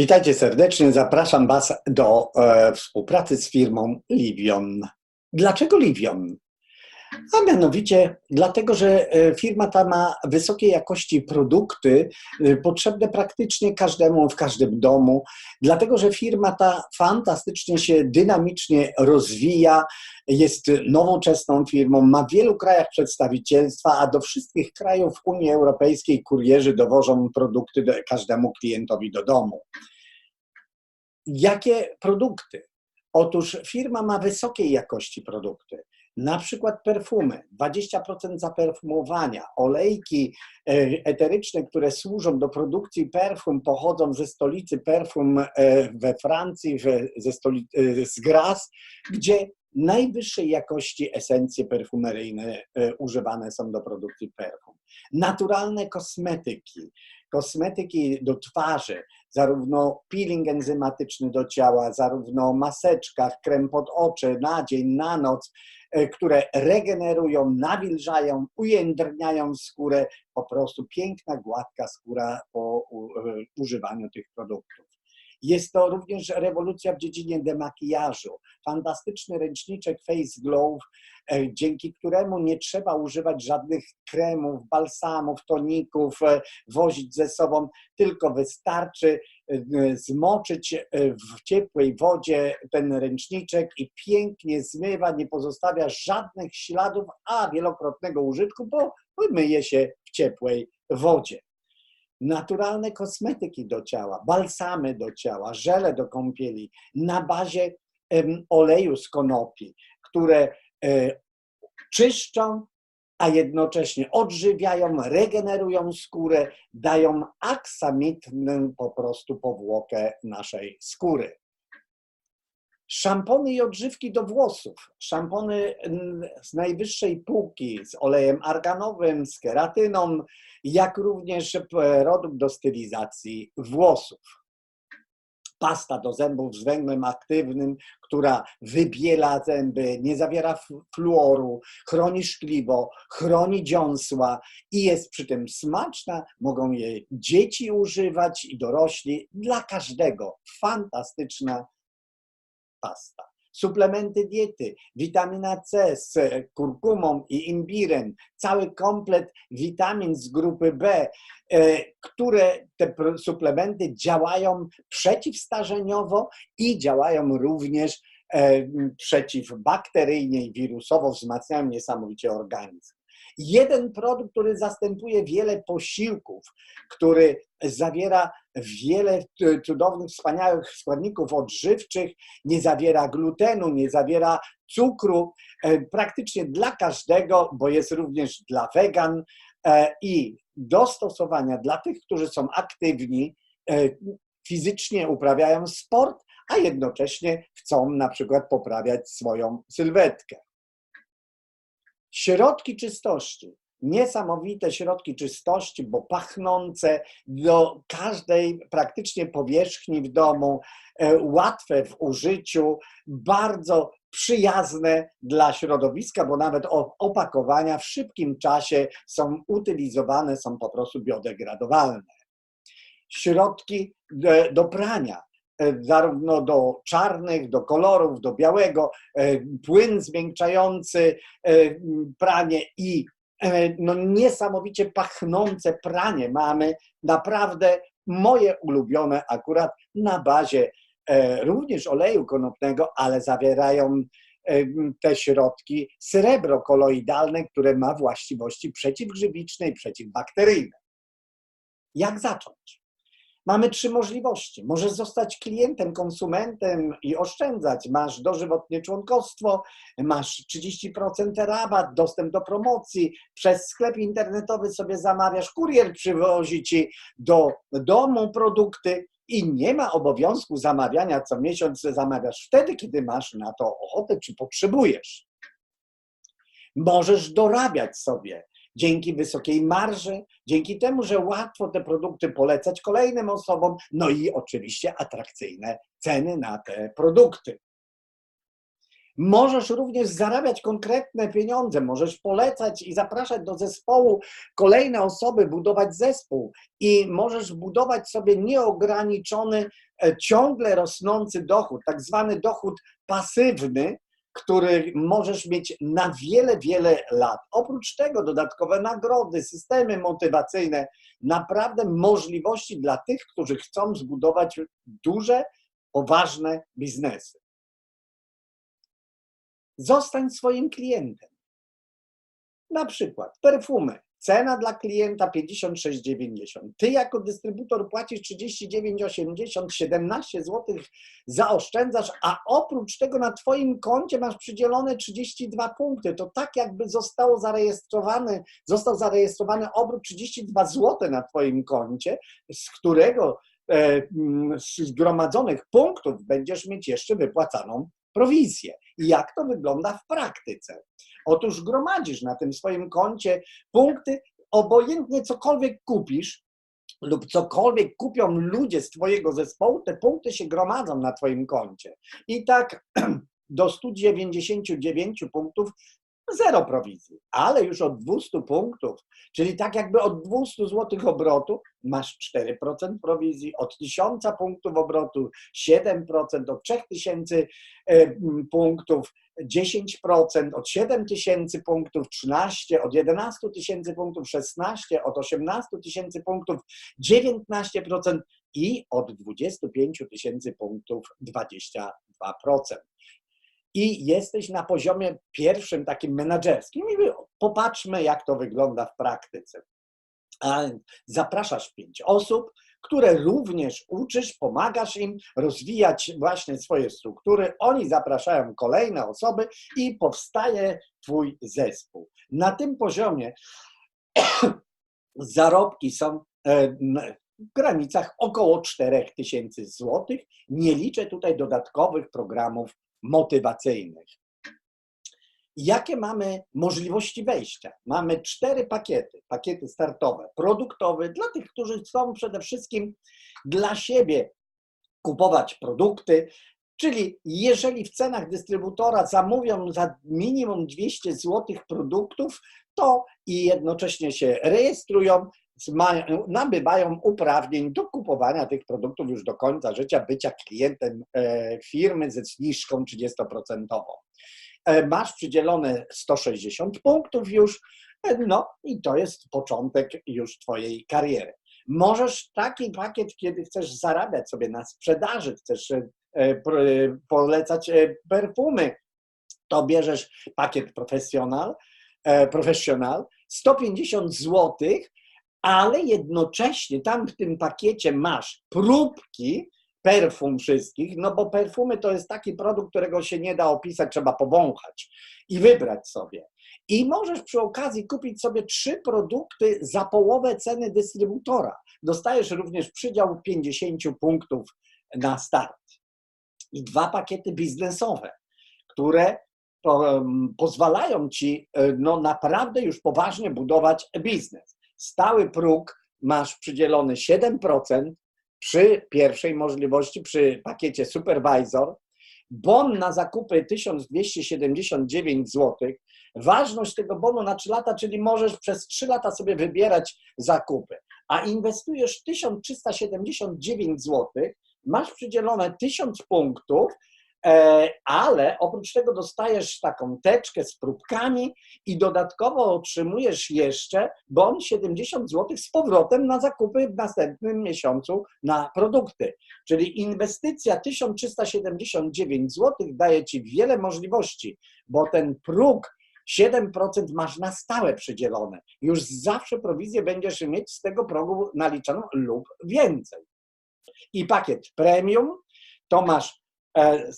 Witajcie serdecznie. Zapraszam Was do e, współpracy z firmą Livion. Dlaczego Livion? A mianowicie dlatego, że e, firma ta ma wysokiej jakości produkty e, potrzebne praktycznie każdemu w każdym domu, dlatego że firma ta fantastycznie się dynamicznie rozwija, jest nowoczesną firmą, ma w wielu krajach przedstawicielstwa, a do wszystkich krajów Unii Europejskiej kurierzy dowożą produkty każdemu klientowi do domu. Jakie produkty? Otóż firma ma wysokiej jakości produkty na przykład perfumy, 20% zaperfumowania, olejki e, eteryczne, które służą do produkcji perfum, pochodzą ze stolicy perfum e, we Francji, ze stolicy, e, z Gras, gdzie najwyższej jakości esencje perfumeryjne używane są do produkcji perfum. Naturalne kosmetyki, kosmetyki do twarzy, zarówno peeling enzymatyczny do ciała, zarówno maseczka, krem pod oczy na dzień, na noc, e, które regenerują, nawilżają, ujędrniają skórę. Po prostu piękna, gładka skóra po e, używaniu tych produktów. Jest to również rewolucja w dziedzinie demakijażu. Fantastyczny ręczniczek Face Glow, e, dzięki któremu nie trzeba używać żadnych kremów, balsamów, toników, e, wozić ze sobą, tylko wystarczy e, zmoczyć w ciepłej wodzie ten ręczniczek i pięknie zmywa, nie pozostawia żadnych śladów, a wielokrotnego użytku, bo myje się w ciepłej wodzie naturalne kosmetyki do ciała, balsamy do ciała, żele do kąpieli na bazie oleju z konopi, które e, czyszczą, a jednocześnie odżywiają, regenerują skórę, dają aksamitną po prostu powłokę naszej skóry. Szampony i odżywki do włosów. Szampony z najwyższej półki, z olejem arganowym, z keratyną, jak również produkt do stylizacji włosów. Pasta do zębów z węglem aktywnym, która wybiela zęby, nie zawiera fluoru, chroni szkliwo, chroni dziąsła i jest przy tym smaczna. Mogą jej dzieci używać i dorośli. Dla każdego fantastyczna pasta. Suplementy diety, witamina C z kurkumą i imbirem, cały komplet witamin z grupy B, e, które te suplementy działają przeciwstarzeniowo i działają również e, przeciwbakteryjnie i wirusowo, wzmacniają niesamowicie organizm. Jeden produkt, który zastępuje wiele posiłków, który zawiera wiele cudownych, wspaniałych składników odżywczych, nie zawiera glutenu, nie zawiera cukru, e, praktycznie dla każdego, bo jest również dla wegan e, i do stosowania dla tych, którzy są aktywni, e, fizycznie uprawiają sport, a jednocześnie chcą na przykład poprawiać swoją sylwetkę. Środki czystości. Niesamowite środki czystości, bo pachnące do każdej praktycznie powierzchni w domu, e, łatwe w użyciu, bardzo przyjazne dla środowiska, bo nawet opakowania w szybkim czasie są utylizowane, są po prostu biodegradowalne. Środki do prania zarówno do czarnych, do kolorów, do białego, e, płyn zmiękczający e, pranie i no niesamowicie pachnące pranie mamy, naprawdę moje ulubione akurat na bazie również oleju konopnego, ale zawierają te środki srebro koloidalne, które ma właściwości przeciwgrzybiczne i przeciwbakteryjne. Jak zacząć? Mamy trzy możliwości. Możesz zostać klientem, konsumentem i oszczędzać. Masz dożywotnie członkostwo, masz 30% rabat, dostęp do promocji, przez sklep internetowy sobie zamawiasz, kurier przywozi ci do domu produkty i nie ma obowiązku zamawiania co miesiąc, zamawiasz wtedy, kiedy masz na to ochotę czy potrzebujesz. Możesz dorabiać sobie dzięki wysokiej marży, dzięki temu, że łatwo te produkty polecać kolejnym osobom, no i oczywiście atrakcyjne ceny na te produkty. Możesz również zarabiać konkretne pieniądze, możesz polecać i zapraszać do zespołu kolejne osoby, budować zespół i możesz budować sobie nieograniczony, e, ciągle rosnący dochód, tak zwany dochód pasywny, który możesz mieć na wiele, wiele lat. Oprócz tego dodatkowe nagrody, systemy motywacyjne, naprawdę możliwości dla tych, którzy chcą zbudować duże, poważne biznesy. Zostań swoim klientem. Na przykład perfumy. Cena dla klienta 56,90. Ty jako dystrybutor płacisz 39,80, 17 zł zaoszczędzasz, a oprócz tego na Twoim koncie masz przydzielone 32 punkty. To tak jakby zostało zarejestrowany, został zarejestrowany obrót 32 zł na Twoim koncie, z którego e, z zgromadzonych punktów będziesz mieć jeszcze wypłacaną prowizję. I jak to wygląda w praktyce? Otóż gromadzisz na tym swoim koncie punkty, obojętnie cokolwiek kupisz, lub cokolwiek kupią ludzie z Twojego zespołu, te punkty się gromadzą na Twoim koncie. I tak do 199 punktów zero prowizji, ale już od 200 punktów, czyli tak jakby od 200 zł obrotu masz 4% prowizji, od 1000 punktów obrotu 7%, od 3000 e, punktów 10%, od 7000 punktów 13%, od 11 tysięcy punktów 16%, od 18 tysięcy punktów 19% i od 25 tysięcy punktów 22% i jesteś na poziomie pierwszym takim menedżerskim. I popatrzmy, jak to wygląda w praktyce. Zapraszasz pięć osób, które również uczysz, pomagasz im rozwijać właśnie swoje struktury. Oni zapraszają kolejne osoby i powstaje Twój zespół. Na tym poziomie zarobki są e, w granicach około 4000 zł. Nie liczę tutaj dodatkowych programów motywacyjnych. Jakie mamy możliwości wejścia? Mamy cztery pakiety, pakiety startowe, produktowe dla tych, którzy chcą przede wszystkim dla siebie kupować produkty, czyli jeżeli w cenach dystrybutora zamówią za minimum 200 zł produktów, to i jednocześnie się rejestrują, nabywają uprawnień do kupowania tych produktów już do końca życia, bycia klientem e, firmy ze zniżką 30%. E, masz przydzielone 160 punktów już, e, no i to jest początek już Twojej kariery. Możesz taki pakiet, kiedy chcesz zarabiać sobie na sprzedaży, chcesz polecać perfumy, to bierzesz pakiet profesjonal, profesjonal 150 złotych ale jednocześnie tam w tym pakiecie masz próbki perfum wszystkich, no bo perfumy to jest taki produkt, którego się nie da opisać, trzeba powąchać i wybrać sobie. I możesz przy okazji kupić sobie trzy produkty za połowę ceny dystrybutora. Dostajesz również przydział 50 punktów na start. I dwa pakiety biznesowe, które pozwalają ci e, no, naprawdę już poważnie budować biznes stały próg masz przydzielony 7% przy pierwszej możliwości, przy pakiecie Supervisor, bon na zakupy 1279 zł. Ważność tego bonu na 3 lata, czyli możesz przez 3 lata sobie wybierać zakupy, a inwestujesz 1379 zł, masz przydzielone 1000 punktów ale oprócz tego dostajesz taką teczkę z próbkami i dodatkowo otrzymujesz jeszcze bon 70 zł z powrotem na zakupy w następnym miesiącu na produkty. Czyli inwestycja 1379 zł daje Ci wiele możliwości, bo ten próg 7% masz na stałe przydzielone. Już zawsze prowizję będziesz mieć z tego progu naliczoną lub więcej. I pakiet premium to masz E,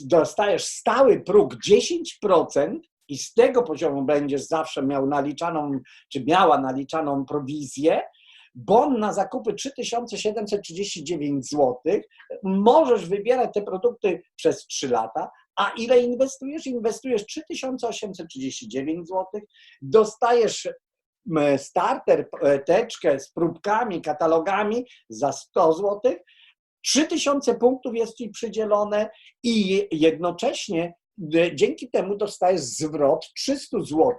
dostajesz stały próg 10% i z tego poziomu będziesz zawsze miał naliczaną, czy miała naliczaną prowizję, bon na zakupy 3739 zł, możesz wybierać te produkty przez 3 lata, a ile inwestujesz? Inwestujesz 3839 zł, dostajesz starter, e, teczkę z próbkami, katalogami za 100 zł, 3000 punktów jest Ci przydzielone i jednocześnie y, dzięki temu dostajesz zwrot 300 zł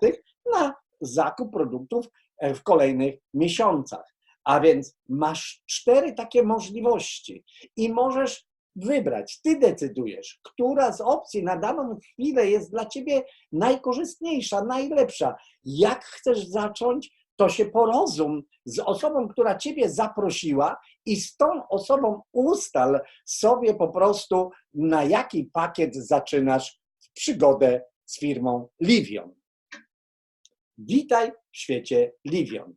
na zakup produktów e, w kolejnych miesiącach. A więc masz cztery takie możliwości i możesz wybrać. Ty decydujesz, która z opcji na daną chwilę jest dla ciebie najkorzystniejsza, najlepsza. Jak chcesz zacząć, to się porozum z osobą, która ciebie zaprosiła i z tą osobą ustal sobie po prostu, na jaki pakiet zaczynasz przygodę z firmą Livion. Witaj w świecie Livion.